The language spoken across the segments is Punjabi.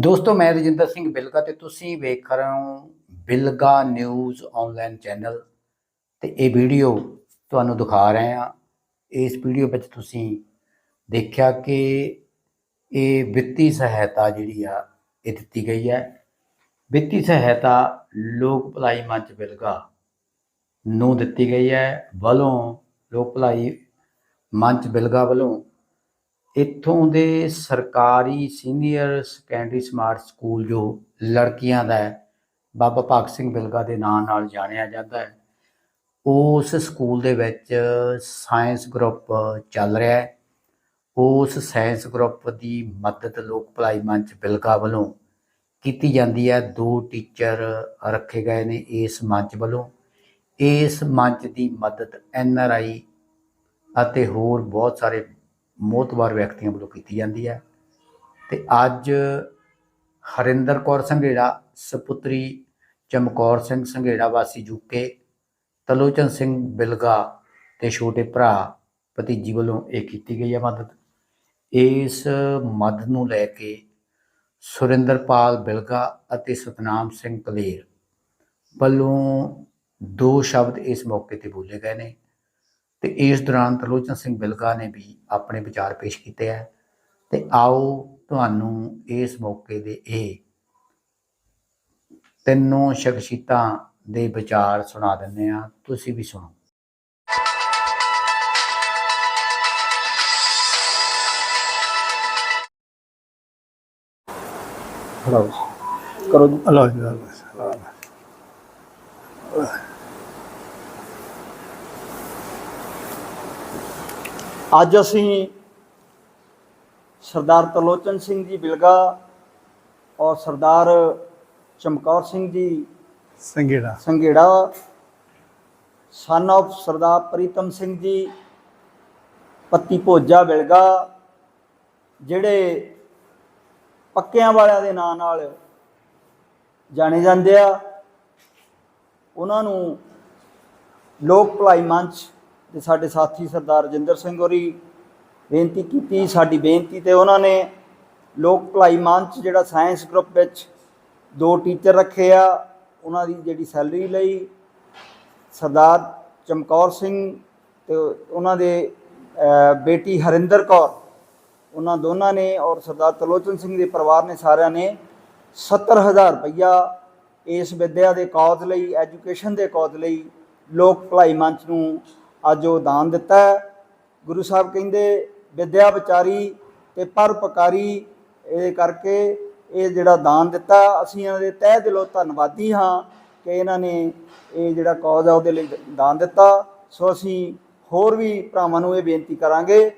ਦੋਸਤੋ, ਮੈਂ ਰਜਿੰਦਰ ਸਿੰਘ ਬਿਲਗਾ ਤੇ ਤੁਸੀਂ ਵੇਖ ਰਹੇ ਹੋ ਬਿਲਗਾ ਨਿਊਜ਼ ਆਨਲਾਈਨ ਚੈਨਲ ਤੇ ਇਹ ਵੀਡੀਓ ਤੁਹਾਨੂੰ ਦਿਖਾ ਰਹੇ ਹਾਂ। ਇਸ ਵੀਡੀਓ ਵਿੱਚ ਤੁਸੀਂ ਦੇਖਿਆ ਕਿ ਇਹ ਵਿੱਤੀ ਸਹਾਇਤਾ ਜਿਹੜੀ ਆ, ਇਹ ਦਿੱਤੀ ਗਈ ਹੈ। ਵਿੱਤੀ ਸਹਾਇਤਾ ਲੋਕ ਭਲਾਈ ਮੰਚ ਬਿਲਗਾ ਨੂੰ ਦਿੱਤੀ ਗਈ ਹੈ। ਵੱਲੋਂ ਲੋਕ ਭਲਾਈ ਮੰਚ ਬਿਲਗਾ ਵੱਲੋਂ ਇੱਥੋਂ ਦੇ ਸਰਕਾਰੀ ਸੀਨੀਅਰ ਸੈਕੰਡਰੀ ਸਮਾਰਟ ਸਕੂਲ ਜੋ ਲੜਕੀਆਂ ਦਾ ਹੈ, ਬਾਬਾ ਭਗਤ ਸਿੰਘ ਬਿਲਗਾ ਦੇ ਨਾਂ ਨਾਲ ਜਾਣਿਆ ਜਾਂਦਾ ਹੈ, ਉਸ ਸਕੂਲ ਦੇ ਵਿੱਚ ਸਾਇੰਸ ਗਰੁੱਪ ਚੱਲ ਰਿਹਾ ਹੈ। ਉਸ ਸਾਇੰਸ ਗਰੁੱਪ ਦੀ ਮਦਦ ਲੋਕ ਭਲਾਈ ਮੰਚ ਬਿਲਗਾ ਵੱਲੋਂ ਕੀਤੀ ਜਾਂਦੀ ਹੈ। ਦੋ ਟੀਚਰ ਰੱਖੇ ਗਏ ਨੇ ਇਸ ਮੰਚ ਵੱਲੋਂ। ਇਸ ਮੰਚ ਦੀ ਮਦਦ ਐਨ ਆਰ ਆਈ ਅਤੇ ਹੋਰ ਬਹੁਤ ਸਾਰੇ ਮੋਤਬਾਰ ਵਿਅਕਤੀਆਂ ਵੱਲੋਂ ਕੀਤੀ ਜਾਂਦੀ ਹੈ। ਤੇ ਅੱਜ ਹਰਿੰਦਰ ਕੌਰ ਸੰਘੇੜਾ, ਸੁਪੁੱਤਰੀ ਚਮਕੌਰ ਸਿੰਘ ਸੰਘੇੜਾ ਵਾਸੀ ਜੂਕੇ ਤਲੋਚਨ ਸਿੰਘ ਬਿਲਗਾ ਤੇ ਛੋਟੇ ਭਰਾ ਭਤੀਜੀ ਵੱਲੋਂ ਇਹ ਕੀਤੀ ਗਈ ਹੈ ਮਦਦ। ਇਸ ਮਦਦ ਨੂੰ ਲੈ ਕੇ ਸੁਰਿੰਦਰਪਾਲ ਬਿਲਗਾ ਅਤੇ ਸਤਨਾਮ ਸਿੰਘ ਕਲੇਰ ਵੱਲੋਂ ਦੋ ਸ਼ਬਦ ਇਸ ਮੌਕੇ ਤੇ ਬੋਲੇ ਗਏ ਨੇ। ਤੇ ਇਸ ਦੌਰਾਨ ਤਰਲੋਚਨ ਸਿੰਘ ਬਿਲਗਾ ਨੇ ਵੀ ਆਪਣੇ ਵਿਚਾਰ ਪੇਸ਼ ਕੀਤੇ ਹੈ ਤੇ ਆਓ ਤੁਹਾਨੂੰ ਇਸ ਮੌਕੇ ਦੇ ਇਹ ਤਿੰਨੋਂ ਸ਼ਖਸੀਅਤਾਂ ਦੇ ਵਿਚਾਰ ਸੁਣਾ ਦਿੰਦੇ ਆ ਤੁਸੀਂ ਵੀ ਸੁਣੋ। ਖੜਾਓ ਕਰੋ ਜੀ। ਅੱਲਾਹ ਜੀ ਅੱਲਾਹ ਅੱਜ ਅਸੀਂ ਸਰਦਾਰ ਤਲੋਚਨ ਸਿੰਘ ਜੀ ਬਿਲਗਾ ਔਰ ਸਰਦਾਰ ਚਮਕੌਰ ਸਿੰਘ ਜੀ ਸੰਗੇੜਾ ਸੰਘੇੜਾ ਸਨ of ਸਰਦਾਰ ਪ੍ਰੀਤਮ ਸਿੰਘ ਜੀ ਪੱਤੀ ਭੋਜਾ ਬਿਲਗਾ ਜਿਹੜੇ ਪੱਕਿਆਂ ਵਾਲਿਆਂ ਦੇ ਨਾਂ ਨਾਲ ਜਾਣੇ ਜਾਂਦੇ ਆ। ਉਹਨਾਂ ਨੂੰ ਲੋਕ ਭਲਾਈ ਮੰਚ ਦੇ ਸਾਡੇ ਸਾਥੀ ਸਰਦਾਰ ਰਜਿੰਦਰ ਸਿੰਘ ਹੋਰੀ ਬੇਨਤੀ ਕੀਤੀ, ਸਾਡੀ ਬੇਨਤੀ ਤੇ ਉਹਨਾਂ ਨੇ ਲੋਕ ਭਲਾਈ ਮੰਚ ਜਿਹੜਾ ਸਾਇੰਸ ਗਰੁੱਪ ਵਿੱਚ ਦੋ ਟੀਚਰ ਰੱਖੇ ਆ, ਉਹਨਾਂ ਦੀ ਜਿਹੜੀ ਸੈਲਰੀ ਲਈ ਸਰਦਾਰ ਚਮਕੌਰ ਸਿੰਘ ਤੇ ਉਹਨਾਂ ਦੇ ਬੇਟੀ ਹਰਿੰਦਰ ਕੌਰ, ਉਹਨਾਂ ਦੋਨਾਂ ਨੇ ਔਰ ਸਰਦਾਰ ਤਲੋਚਨ ਸਿੰਘ ਦੇ ਪਰਿਵਾਰ ਨੇ ਸਾਰਿਆਂ ਨੇ 70000 ਰੁਪਈਆ ਇਸ ਵਿਦਿਆ ਦੇ ਕੌਜ਼ ਲਈ, ਐਜੂਕੇਸ਼ਨ ਦੇ ਕੌਜ਼ ਲਈ ਲੋਕ ਭਲਾਈ ਮੰਚ ਨੂੰ ਅੱਜ ਉਹ ਦਾਨ ਦਿੱਤਾ ਹੈ। ਗੁਰੂ ਸਾਹਿਬ ਕਹਿੰਦੇ, ਵਿਦਿਆ ਵਿਚਾਰੀ ਤੇ ਪਰਉਪਕਾਰੀ ਇਹ ਕਰਕੇ ਇਹ ਜਿਹੜਾ ਦਾਨ ਦਿੱਤਾ, ਅਸੀਂ ਇਹਨਾਂ ਦੇ ਤਹਿ ਦਿਲੋਂ ਧੰਨਵਾਦੀ ਹਾਂ ਕਿ ਇਹਨਾਂ ਨੇ ਇਹ ਜਿਹੜਾ ਕੌਜ਼ ਆ ਉਹਦੇ ਲਈ ਦਾਨ ਦਿੱਤਾ। ਸੋ ਅਸੀਂ ਹੋਰ ਵੀ ਭਰਾਵਾਂ ਨੂੰ ਇਹ ਬੇਨਤੀ ਕਰਾਂਗੇ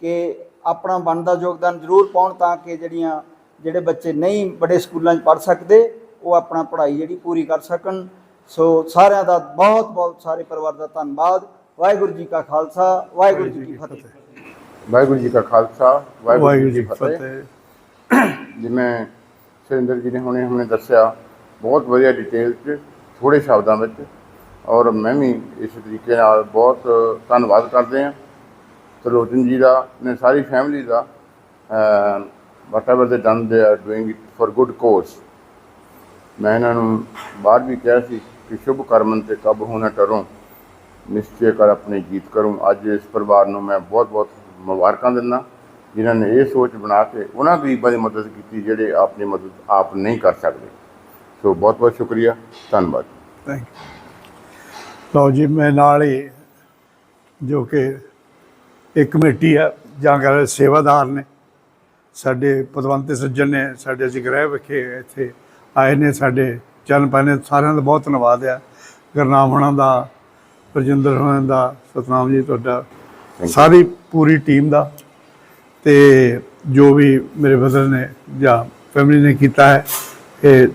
ਕਿ ਆਪਣਾ ਬਣਦਾ ਯੋਗਦਾਨ ਜ਼ਰੂਰ ਪਾਉਣ ਤਾਂ ਕਿ ਜਿਹੜੀਆਂ, ਜਿਹੜੇ ਬੱਚੇ ਨਹੀਂ ਬੜੇ ਸਕੂਲਾਂ 'ਚ ਪੜ੍ਹ ਸਕਦੇ, ਉਹ ਆਪਣਾ ਪੜ੍ਹਾਈ ਜਿਹੜੀ ਪੂਰੀ ਕਰ ਸਕਣ। ਸੋ ਸਾਰਿਆਂ ਦਾ ਬਹੁਤ ਬਹੁਤ ਸਾਰੇ ਪਰਿਵਾਰ ਦਾ ਧੰਨਵਾਦ। ਵਾਹਿਗੁਰੂ ਜੀ ਕਾ ਖਾਲਸਾ ਵਾਹਿਗੁਰੂ ਜੀ ਕੀ ਫਤਿਹ। ਵਾਹਿਗੁਰੂ ਜੀ ਕਾ ਖਾਲਸਾ ਵਾਹਿਗੁਰੂ ਜੀ ਕੀ ਫਤਿਹ। ਜਿਵੇਂ ਸੁਰਿੰਦਰ ਜੀ ਨੇ ਹੁਣੇ ਹੁਣੇ ਦੱਸਿਆ ਬਹੁਤ ਵਧੀਆ ਡਿਟੇਲ 'ਚ ਥੋੜੇ ਸ਼ਬਦਾਂ ਵਿੱਚ ਔਰ ਮੈਂ ਵੀ ਇਸ ਤਰੀਕੇ ਨਾਲ ਬਹੁਤ ਧੰਨਵਾਦ ਕਰਦੇ ਹਾਂ। ਤਰਲੋਚਨ ਜੀ ਦਾ ਨੇ ਸਾਰੀ family the ever they done they are doing it for good cause ਮੈਂ ਇਹਨਾਂ ਨੂੰ ਬਾਅਦ ਵੀ ਕਿਹਾ ਸੀ ਕਿ ਸ਼ੁਭ ਕਰਮਨ ਤੇ ਕਬ ਹੋਣਾ ਟਰੋਂ ਨਿਸ਼ਚੈ ਕਰ ਆਪਣੇ ਗੀਤ ਕਰੂੰ। ਅੱਜ ਇਸ ਪਰਿਵਾਰ ਨੂੰ ਮੈਂ ਬਹੁਤ ਬਹੁਤ ਮੁਬਾਰਕਾਂ ਦਿੰਦਾ ਜਿਨ੍ਹਾਂ ਨੇ ਇਹ ਸੋਚ ਬਣਾ ਕੇ ਉਹਨਾਂ ਗਰੀਬਾਂ ਦੀ ਮਦਦ ਕੀਤੀ, ਜਿਹੜੇ ਆਪਣੀ ਮਦਦ ਆਪ ਨਹੀਂ ਕਰ ਸਕਦੇ। ਸੋ ਬਹੁਤ ਬਹੁਤ ਸ਼ੁਕਰੀਆ। ਧੰਨਵਾਦ। ਥੈਂਕ ਯੂ ਲਓ ਜੀ, ਮੈਂ ਨਾਲ ਹੀ, ਜੋ ਕਿ ਇੱਕ ਕਮੇਟੀ ਆ, ਜਾਂ ਕਰ ਸੇਵਾਦਾਰ ਨੇ। ਸਾਡੇ ਪਦਵੰਤੇ ਸੱਜਣ ਨੇ, ਸਾਡੇ ਅਸੀਂ ਗ੍ਰਹਿ ਵਿਖੇ ਇੱਥੇ ਆਏ ਨੇ, ਸਾਡੇ ਚਰਨ ਪਾਣੇ ਸਾਰਿਆਂ ਦਾ ਬਹੁਤ ਧੰਨਵਾਦ ਆ। ਗੁਰਨਾਮ ਹੋਣਾ ਦਾ ਰਜਿੰਦਰ ਹੋਣਾ ਦਾ ਸਤਨਾਮ ਜੀ ਤੁਹਾਡਾ ਸਾਰੀ ਪੂਰੀ ਟੀਮ ਦਾ ਤੇ ਜੋ ਵੀ ਮੇਰੇ ਬ੍ਰਦਰ ਨੇ ਜਾਂ ਫੈਮਿਲੀ ਨੇ ਕੀਤਾ ਹੈ ਇਹ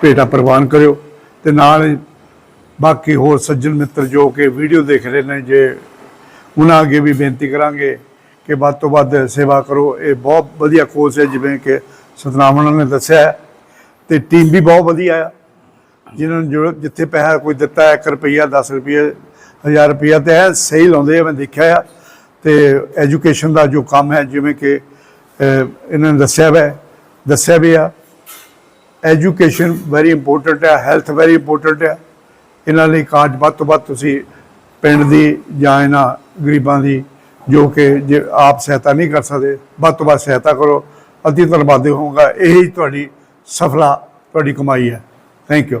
ਭੇਟਾ ਪ੍ਰਵਾਨ ਕਰਿਓ ਤੇ ਨਾਲ ਬਾਕੀ ਹੋਰ ਸੱਜਣ ਮਿੱਤਰ ਜੋ ਕਿ ਵੀਡੀਓ ਦੇਖ ਰਹੇ ਨੇ ਜੇ ਉਹਨਾਂ ਅੱਗੇ ਵੀ ਬੇਨਤੀ ਕਰਾਂਗੇ ਕਿ ਵੱਧ ਤੋਂ ਵੱਧ ਸੇਵਾ ਕਰੋ। ਇਹ ਬਹੁਤ ਵਧੀਆ ਕੋਰਸ ਹੈ ਜਿਵੇਂ ਕਿ ਸਤਨਾਮ ਨੇ ਦੱਸਿਆ ਤੇ ਟੀਮ ਵੀ ਬਹੁਤ ਵਧੀਆ ਆ। ਜਿਨ੍ਹਾਂ ਨੂੰ ਜਿੱਥੇ ਪੈਸਾ ਕੋਈ ਦਿੱਤਾ ਹੈ 1 ਰੁਪਈਆ 10 ਰੁਪਈਆ 1000 ਰੁਪਈਆ ਤੇ ਹੈ, ਸਹੀ ਲਾਉਂਦੇ ਆ, ਮੈਂ ਦੇਖਿਆ ਆ। ਤੇ ਐਜੂਕੇਸ਼ਨ ਦਾ ਜੋ ਕੰਮ ਹੈ, ਜਿਵੇਂ ਕਿ ਇਹਨਾਂ ਨੇ ਦੱਸਿਆ ਵਾ, ਦੱਸਿਆ ਵੀ ਆ। ਐਜੂਕੇਸ਼ਨ ਵੈਰੀ ਇੰਪੋਰਟੈਂਟ ਹੈ ਹੈਲਥ ਵੈਰੀ ਇੰਪੋਰਟੈਂਟ ਹੈ। ਇਹਨਾਂ ਲਈ ਕਾਰਜ ਵੱਧ ਤੋਂ ਵੱਧ ਤੁਸੀਂ ਪਿੰਡ ਦੀ ਜਾਂ ਇਹਨਾਂ ਗਰੀਬਾਂ ਦੀ ਜੋ ਕਿ ਜੇ ਆਪ ਸਹਾਇਤਾ ਨਹੀਂ ਕਰ ਸਕਦੇ, ਵੱਧ ਤੋਂ ਵੱਧ ਸਹਾਇਤਾ ਕਰੋ। ਅਤੀ ਧੰਨਵਾਦੀ ਹੋਊਗਾ, ਇਹ ਹੀ ਤੁਹਾਡੀ ਸਫਲਾ, ਤੁਹਾਡੀ ਕਮਾਈ ਹੈ। Thank you